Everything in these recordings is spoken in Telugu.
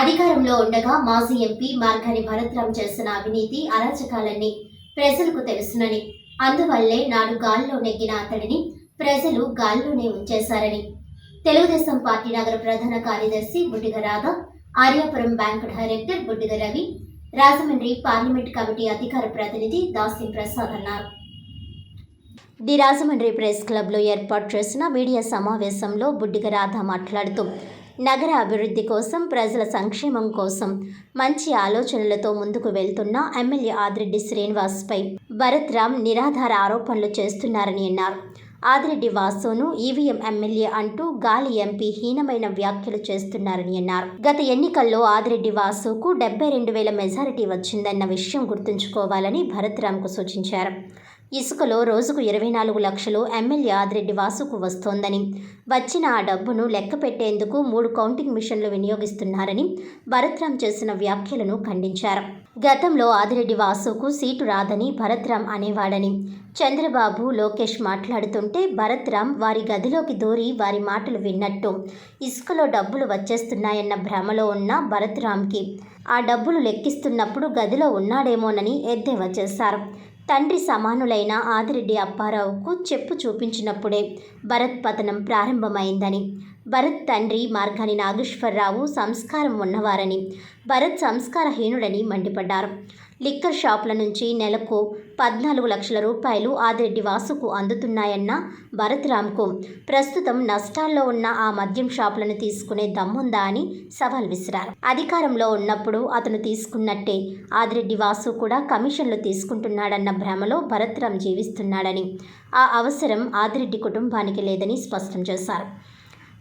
అధికారంలో ఉండగా మాజీ ఎంపీ మార్గని భరత్రామ్ చేసిన అవినీతి అరాచకాలన్నీ ప్రజలకు తెలుసునని అందువల్లే నాడు గాల్లో నెగ్గిన అతడిని ప్రజలు గాల్లోనే ఉంచేశారని. తెలుగుదేశం పార్టీ నగర ప్రధాన కార్యదర్శి Buddiga Radha Aryapuram bank director Buddiga Ravi Rajahmundry parliament committee అధికార ప్రతినిధి దాసి ప్రసాద్ అన్నారు. ది రాజమండ్రి ప్రెస్ క్లబ్లో ఏర్పాటు చేసిన మీడియా సమావేశంలో బుడ్డిగ రాధ మాట్లాడుతూ నగర అభివృద్ధి కోసం ప్రజల సంక్షేమం కోసం మంచి ఆలోచనలతో ముందుకు వెళ్తున్న ఎమ్మెల్యే ఆదిరెడ్డి శ్రీనివాస్పై భరత్ రామ్ నిరాధార ఆరోపణలు చేస్తున్నారని అన్నారు. ఆదిరెడ్డి వాసును ఈవీఎం ఎమ్మెల్యే అంటూ గాలి ఎంపీ హీనమైన వ్యాఖ్యలు చేస్తున్నారని అన్నారు. గత ఎన్నికల్లో ఆదిరెడ్డి వాసుకు డెబ్బై రెండు వేల మెజారిటీ వచ్చిందన్న విషయం గుర్తుంచుకోవాలని భరత్ రామ్కు సూచించారు. ఇసుకలో రోజుకు ఇరవై నాలుగు లక్షలు ఎమ్మెల్యే ఆదిరెడ్డి వాసుకు వస్తోందని. వచ్చిన ఆ డబ్బును లెక్క పెట్టేందుకు మూడు కౌంటింగ్ మిషన్లు వినియోగిస్తున్నారని భరత్రామ్ చేసిన వ్యాఖ్యలను ఖండించారు. గతంలో ఆదిరెడ్డి వాసుకు సీటు రాదని భరత్రామ్ అనేవాడని చంద్రబాబు లోకేష్ మాట్లాడుతుంటే భరత్రామ్ వారి గదిలోకి దూరి వారి మాటలు విన్నట్టు ఇసుకలో డబ్బులు వచ్చేస్తున్నాయన్న భ్రమలో ఉన్న భరత్రామ్కి ఆ డబ్బులు లెక్కిస్తున్నప్పుడు గదిలో ఉన్నాడేమోనని ఎద్దేవా చేశారు. తండ్రి సమానులైన ఆదిరెడ్డి అప్పారావుకు చెప్పు చూపించినప్పుడే భరత్ పతనం ప్రారంభమైందని. భరత్ తండ్రి మార్గాని నాగేశ్వరరావు సంస్కారం ఉన్నవారని భరత్ సంస్కారహీనుడని మండిపడ్డారు. లిక్కర్ షాపుల నుంచి నెలకు పద్నాలుగు లక్షల రూపాయలు ఆదిరెడ్డి వాసుకు అందుతున్నాయన్న భరత్రామ్కు. ప్రస్తుతం నష్టాల్లో ఉన్న ఆ మద్యం షాపులను తీసుకునే దమ్ముందా అని సవాల్ విసిరారు. అధికారంలో ఉన్నప్పుడు అతను తీసుకున్నట్టే ఆదిరెడ్డి వాసు కూడా కమిషన్లు తీసుకుంటున్నాడన్న భ్రమలో భరత్రామ్ జీవిస్తున్నాడని ఆ అవసరం ఆదిరెడ్డి కుటుంబానికి లేదని స్పష్టం చేశారు.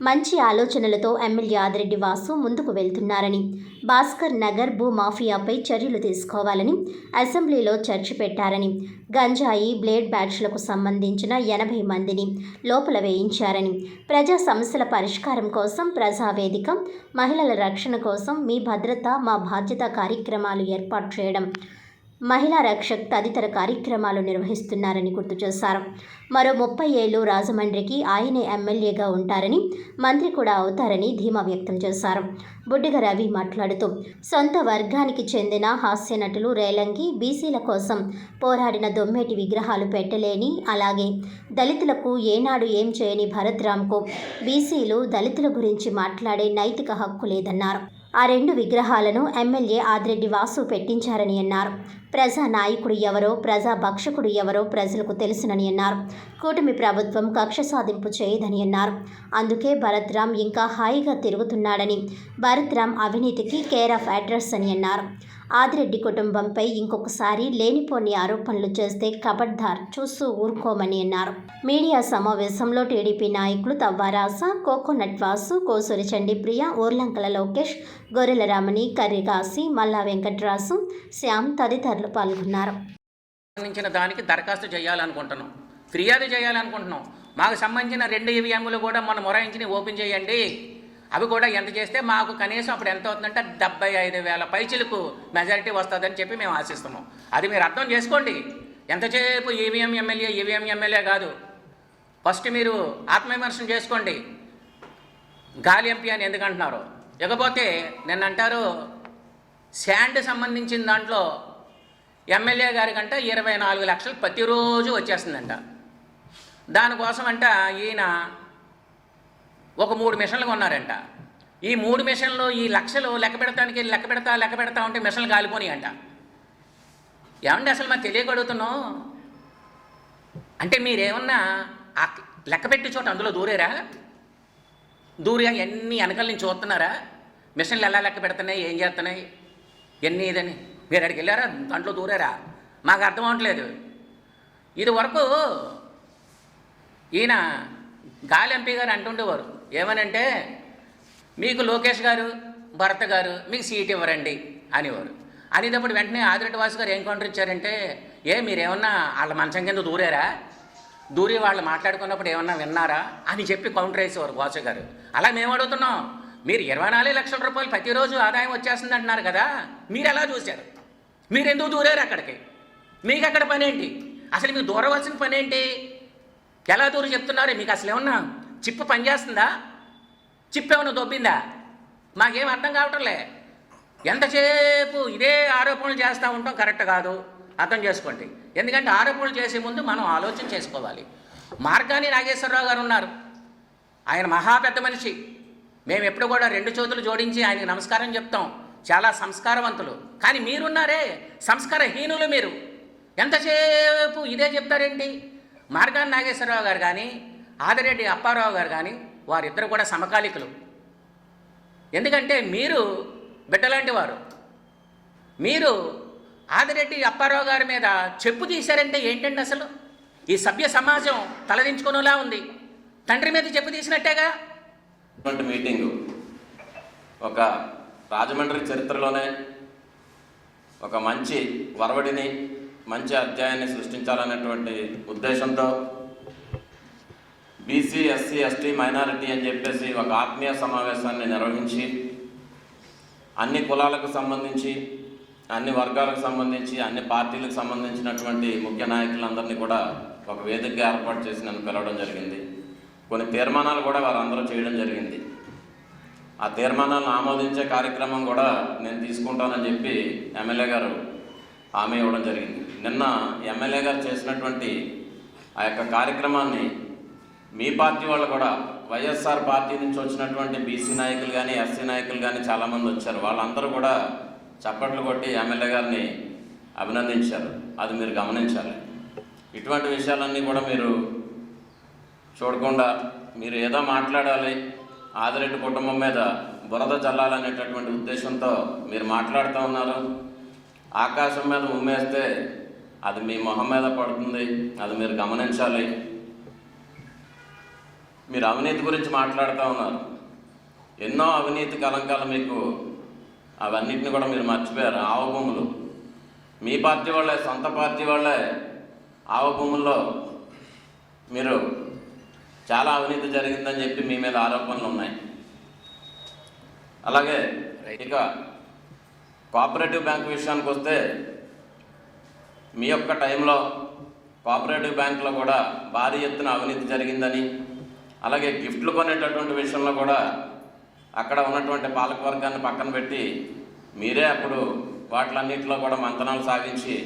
మంచి ఆలోచనలతో ఎమ్మెల్యే ఆదిరెడ్డి వాసు ముందుకు వెళ్తున్నారని. భాస్కర్ నగర్ భూ మాఫియాపై చర్యలు తీసుకోవాలని అసెంబ్లీలో చర్చ పెట్టారని గంజాయి బ్లేడ్ బ్యాచ్లకు సంబంధించిన ఎనభై మందిని లోపల వేయించారని ప్రజా సమస్యల పరిష్కారం కోసం ప్రజావేదిక మహిళల రక్షణ కోసం మీ భద్రత మా బాధ్యత కార్యక్రమాలు ఏర్పాటు చేయడం మహిళా రక్షక్ తదితర కార్యక్రమాలు నిర్వహిస్తున్నారని గుర్తు చేశారు. మరో ముప్పై ఏళ్ళు రాజమండ్రికి ఆయనే ఎమ్మెల్యేగా ఉంటారని మంత్రి కూడా అవుతారని ధీమా వ్యక్తం చేశారు. బుడ్డిగ రవి మాట్లాడుతూ సొంత వర్గానికి చెందిన హాస్య నటులు రేలంగి బీసీల కోసం పోరాడిన దొమ్మేటి విగ్రహాలు పెట్టలేని అలాగే దళితులకు ఏనాడు ఏం చేయని భరత్రామ్కు బీసీలు దళితుల గురించి మాట్లాడే నైతిక హక్కు లేదన్నారు. ఆ రెండు విగ్రహాలను ఎమ్మెల్యే ఆదిరెడ్డి వాసు పెట్టించారని అన్నారు. ప్రజా నాయకుడు ఎవరో ప్రజా భక్షకుడు ఎవరో ప్రజలకు తెలుసునని అన్నారు. కూటమి ప్రభుత్వం కక్ష సాధింపు చేయదని అన్నారు. అందుకే భరత్రామ్ ఇంకా హాయిగా తిరుగుతున్నాడని భరత్రామ్ అవినీతికి కేర్ ఆఫ్ అడ్రస్ అని అన్నారు. ఆదిరెడ్డి కుటుంబంపై ఇంకొకసారి లేనిపోని ఆరోపణలు చేస్తే కబడ్దార్ చూస్తూ ఊరుకోమని అన్నారు. మీడియా సమావేశంలో టీడీపీ నాయకులు తవ్వారాస కోకోనట్ వాసు కోసూరి చండిప్రియ ఊర్లంకల లోకేష్ గొర్రెల రమణి కర్రిగాసి మల్లా వెంకట్రాసు శ్యామ్ తదితరులు పాల్గొన్నారు. సంబంధించిన దానికి దరఖాస్తు చేయాలనుకుంటున్నాం. ఫిర్యాదు చేయాలనుకుంటున్నాం. మాకు సంబంధించిన రెండు ఈవీఎంలు కూడా మొన్న మొరాయించి ఓపెన్ చేయండి. అవి కూడా ఎంత చేస్తే మాకు కనీసం అప్పుడు ఎంత అవుతుందంటే డెబ్బై ఐదు వేల పైచిలకు మెజారిటీ వస్తుందని చెప్పి మేము ఆశిస్తున్నాం. అది మీరు అర్థం చేసుకోండి. ఎంతసేపు ఈవీఎం ఎమ్మెల్యే ఈవీఎం ఎమ్మెల్యే కాదు. ఫస్ట్ మీరు ఆత్మవిమర్శనం చేసుకోండి. గాలి ఎంపీ అని ఎందుకు అంటున్నారు? ఇకపోతే నిన్న అంటారు శాండ్ సంబంధించిన దాంట్లో ఎమ్మెల్యే గారి కంటే ఇరవై నాలుగు లక్షలు ప్రతిరోజు వచ్చేస్తుందంట. దానికోసం అంట ఈయన ఒక మూడు మిషన్లు కొన్నారంట. ఈ మూడు మిషన్లు ఈ లక్షలు లెక్క పెడతానికి లెక్క పెడతా లెక్క పెడతా ఉంటే మిషన్లు కాలిపోయి అంట ఏమండి అసలు మాకు తెలియగలుగుతున్నాం అంటే మీరేమన్నా ఆ లెక్క పెట్టి చోట అందులో దూరేరా? దూరి ఎన్ని వెనకల నుంచి చూస్తున్నారా? మిషన్లు ఎలా లెక్క పెడుతున్నాయి? ఏం చేస్తున్నాయి? ఎన్ని ఇదని. మీరు అక్కడికి వెళ్ళారా? దాంట్లో దూరారా? మాకు అర్థం అవట్లేదు. ఇది వరకు ఈయన గాలి ఎంపీ గారు అంటుండేవారు. ఏమనంటే మీకు లోకేష్ గారు భరత్ గారు మీకు సీట్ ఇవ్వరండి అనేవారు. అనేటప్పుడు వెంటనే ఆదిరెడ్డి వాసు గారు ఏం కౌంటర్ ఇచ్చారంటే ఏ మీరేమన్నా వాళ్ళ మంచం కింద దూరారా? దూరి వాళ్ళు మాట్లాడుకున్నప్పుడు ఏమన్నా విన్నారా? అని చెప్పి కౌంటర్ వేసేవారు వాసు గారు. అలా మేము అడుగుతున్నాం. మీరు ఇరవై నాలుగు లక్షల రూపాయలు ప్రతిరోజు ఆదాయం వచ్చేస్తుంది అంటున్నారు కదా మీరు ఎలా చూశారు? మీరు ఎందుకు దూరారు అక్కడికి? మీకు అక్కడ పని ఏంటి అసలు మీకు దూరవలసిన పని ఏంటి ఎలా దూరం చెప్తున్నారు? మీకు అసలు ఏమన్నా చిప్పు పనిచేస్తుందా? చిప్పు ఏమైనా దొబ్బిందా? మాకేం అర్థం కావటంలే. ఎంతసేపు ఇదే ఆరోపణలు చేస్తూ ఉంటాం కరెక్ట్ కాదు. అర్థం చేసుకోండి. ఎందుకంటే ఆరోపణలు చేసే ముందు మనం ఆలోచన చేసుకోవాలి. మార్గాని నాగేశ్వరరావు గారు ఉన్నారు. ఆయన మహా పెద్ద మనిషి. మేము ఎప్పుడు కూడా రెండు చేతులు జోడించి ఆయనకి నమస్కారం చెప్తాం. చాలా సంస్కారవంతులు. కానీ మీరున్నారే. సంస్కారహీనులు మీరు. ఎంతసేపు ఇదే చెప్తారేంటి? మార్గాని నాగేశ్వరరావు గారు కానీ ఆదిరెడ్డి అప్పారావు గారు కానీ వారిద్దరు కూడా సమకాలికులు. ఎందుకంటే మీరు బిడ్డలాంటి వారు. మీరు ఆదిరెడ్డి అప్పారావు గారి మీద చెప్పు తీశారంటే ఏంటండి అసలు? ఈ సభ్య సమాజం తలదించుకునేలా ఉంది. తండ్రి మీద చెప్పు తీసినట్టేగా? మీటింగ్ మీటింగు ఒక రాజమండ్రి చరిత్రలోనే ఒక మంచి వరవడిని మంచి అధ్యాయాన్ని సృష్టించాలనేటువంటి ఉద్దేశంతో బీసీ ఎస్సీ ఎస్టీ మైనారిటీ అని చెప్పేసి ఒక ఆత్మీయ సమావేశాన్ని నిర్వహించి అన్ని కులాలకు సంబంధించి అన్ని వర్గాలకు సంబంధించి అన్ని పార్టీలకు సంబంధించినటువంటి ముఖ్య నాయకులందరినీ కూడా ఒక వేదికగా ఏర్పాటు చేసి నన్ను పిలవడం జరిగింది. కొన్ని తీర్మానాలు కూడా వారందరూ చేయడం జరిగింది. ఆ తీర్మానాలను ఆమోదించే కార్యక్రమం కూడా నేను తీసుకుంటానని చెప్పి ఎమ్మెల్యే గారు హామీ ఇవ్వడం జరిగింది. నిన్న ఎమ్మెల్యే గారు చేసినటువంటి ఆ యొక్క కార్యక్రమాన్ని మీ పార్టీ వాళ్ళు కూడా వైఎస్ఆర్ పార్టీ నుంచి వచ్చినటువంటి బీసీ నాయకులు కానీ ఎస్సీ నాయకులు కానీ చాలామంది వచ్చారు. వాళ్ళందరూ కూడా చప్పట్లు కొట్టి ఎమ్మెల్యే గారిని అభినందించారు. అది మీరు గమనించాలి. ఇటువంటి విషయాలన్నీ కూడా మీరు చూడకుండా మీరు ఏదో మాట్లాడాలి ఆదిరెడ్డి కుటుంబం మీద బురద చల్లాలనేటటువంటి ఉద్దేశంతో మీరు మాట్లాడుతూ ఉన్నారు. ఆకాశం మీద ఉమ్మేస్తే అది మీ మొహం మీద పడుతుంది. అది మీరు గమనించాలి. మీరు అవినీతి గురించి మాట్లాడుతూ ఉన్నారు. ఎన్నో అవినీతి కలంకాలు మీకు అవన్నిటిని కూడా మీరు మర్చిపోయారు. ఆవ భూములు. మీ పార్టీ వాళ్ళే సొంత పార్టీ వాళ్ళే ఆవ భూముల్లో మీరు చాలా అవినీతి జరిగిందని చెప్పి మీ మీద ఆరోపణలు ఉన్నాయి. అలాగే ఇక కోఆపరేటివ్ బ్యాంక్ విషయానికి వస్తే మీ యొక్క టైంలో కోఆపరేటివ్ బ్యాంకులో కూడా భారీ ఎత్తున అవినీతి జరిగిందని అలాగే గిఫ్ట్లు కొనేటటువంటి విషయంలో కూడా అక్కడ ఉన్నటువంటి పాలకవర్గాన్ని పక్కన పెట్టి మీరే అప్పుడు వాటిలన్నింటిలో కూడా మంతనాలు సాగించి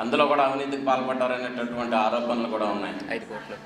అందులో కూడా అవినీతికి పాల్పడ్డారనేటటువంటి ఆరోపణలు కూడా ఉన్నాయి. ఐదు కోట్లు.